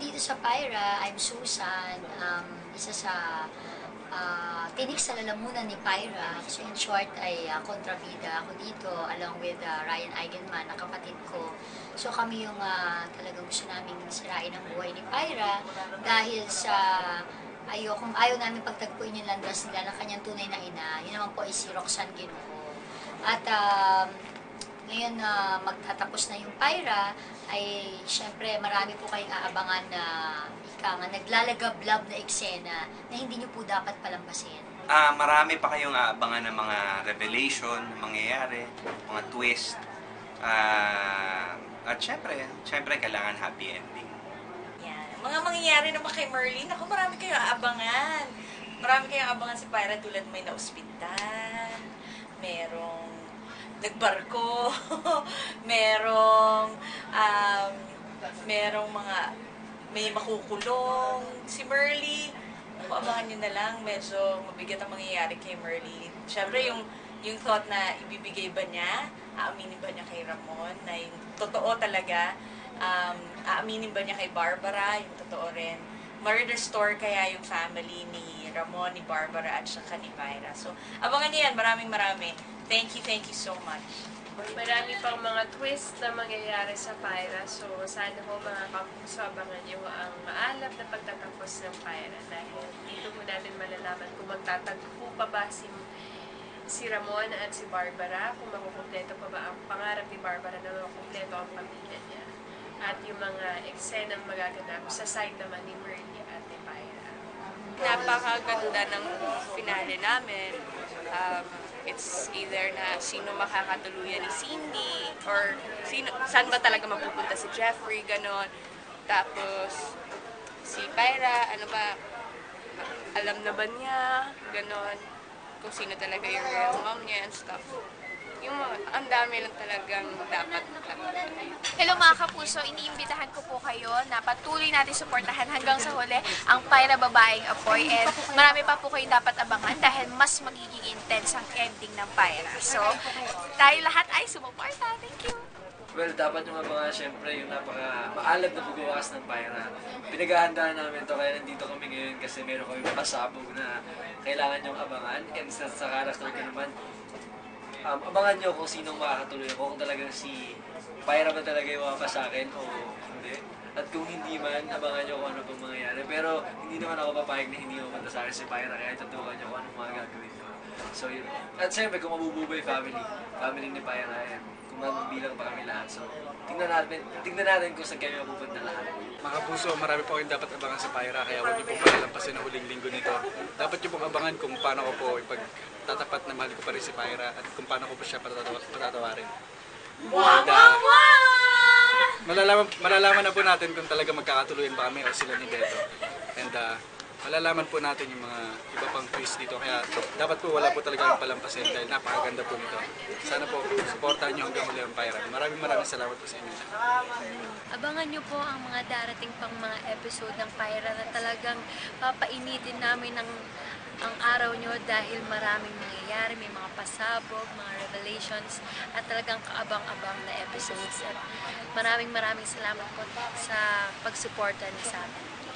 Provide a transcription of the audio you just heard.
dito sa Pyra, I'm Susan, um, isa sa ah, tinik sa lalamunan ni Pyra. So in short ay uh, kontrabida ako dito along with ah, Ryan Eigenman, na kapatid ko. So kami yung ah, talagang gusto namin sirain ang buhay ni Pyra dahil sa ayaw, kung ayaw namin pagtagpuin yung landas nila ng kanyang tunay na ina, yun naman po ay si Roxanne Ginoo. At um, ngayon na magtatapos na yung Pyra, ay syempre marami po kayong aabangan na ika nga, naglalagablab na eksena na hindi nyo po dapat palampasin. Ah, marami pa kayong aabangan ng mga revelation, mangyayari, mga twist. Ah, at syempre, syempre kailangan happy ending. Yan. Mga mangyayari naman kay Merlin, ako marami kayong aabangan. Marami kayong aabangan si Pyra tulad may na-ospital, merong nagbarko, merong, um, merong mga, may makukulong. Si Merly, abangan nyo na lang, medyo mabigat ang mangyayari kay Merly. Siyempre, yung, yung thought na ibibigay ba niya, aaminin ba niya kay Ramon, na yung totoo talaga, um, aaminin ba niya kay Barbara, yung totoo rin. Murder store kaya yung family ni Ramon, ni Barbara, at saka ni Myra. So, abangan niyo yan. Maraming marami. Thank you, thank you so much. Marami pang mga twist na mangyayari sa Pyra. So, sana ho mga kapuso, abangan nyo ang maalap na pagtatapos ng Pyra. Dahil dito mo natin malalaman kung magtatagpo pa ba si, si Ramon at si Barbara, kung makukumpleto pa ba ang pangarap ni Barbara na makukumpleto ang pamilya niya. At yung mga eksenang magaganap sa naman ni Merly at ni Pyra. napakaganda ng finale namin. Um, it's either na sino makakatuluyan ni Cindy or sino, saan ba talaga mapupunta si Jeffrey, ganon. Tapos, si Pyra, ano ba, alam na ba niya, ganon. Kung sino talaga yung real mom niya and stuff. Yung mga, ang dami lang talagang dapat Hello mga kapuso, iniimbitahan ko po kayo na patuloy natin suportahan hanggang sa huli ang Pyra Babaeng Apoy and marami pa po kayong dapat abangan dahil mas magiging intense ang ending ng Pyra. So, tayo lahat ay sumuporta. Thank you! Well, dapat yung abangan syempre yung napaka maalab na pagbawakas ng Pyra. Pinaghahandaan namin to kaya nandito kami ngayon kasi meron kami makasabog na kailangan yung abangan. And sa, sa character ko naman, um, abangan nyo kung sinong makakatuloy ako, kung talagang si Pyra ba talaga yung mapa sa akin o hindi. At kung hindi man, abangan nyo kung ano pang mangyayari. Pero hindi naman ako papayag na hindi mapunta sa akin si Pyra kaya tutukan nyo kung anong mga gagawin. So yun. At siyempre, kung mabububay family, family ni Pyra yan. Kung mabilang pa kami lahat. So, tingnan natin, tingnan natin kung saan kami mapupunta lahat. Mga puso, marami po kayong dapat abangan sa Pyra, kaya huwag niyo pong palalampasin ang huling linggo nito. Dapat niyo pong abangan kung paano ko po ipagtatapat na mahal ko pa rin si Pyra at kung paano ko po siya patatawa- patatawarin. Wow, malalaman, malalaman na po natin kung talaga magkakatuluyan ba kami o sila ni Beto. And uh, malalaman po natin yung mga iba pang twist dito. Kaya dapat po wala po talaga palampasin dahil napakaganda po nito. Sana po supportahan niyo hanggang huli ang Pyra. Maraming maraming salamat po sa inyo. Abangan nyo po ang mga darating pang mga episode ng Pyra na talagang papainitin namin ng ang araw nyo dahil maraming nangyayari, may mga pasabog, mga revelations, at talagang kaabang-abang na episodes. At maraming maraming salamat po sa pagsuporta niyo sa amin.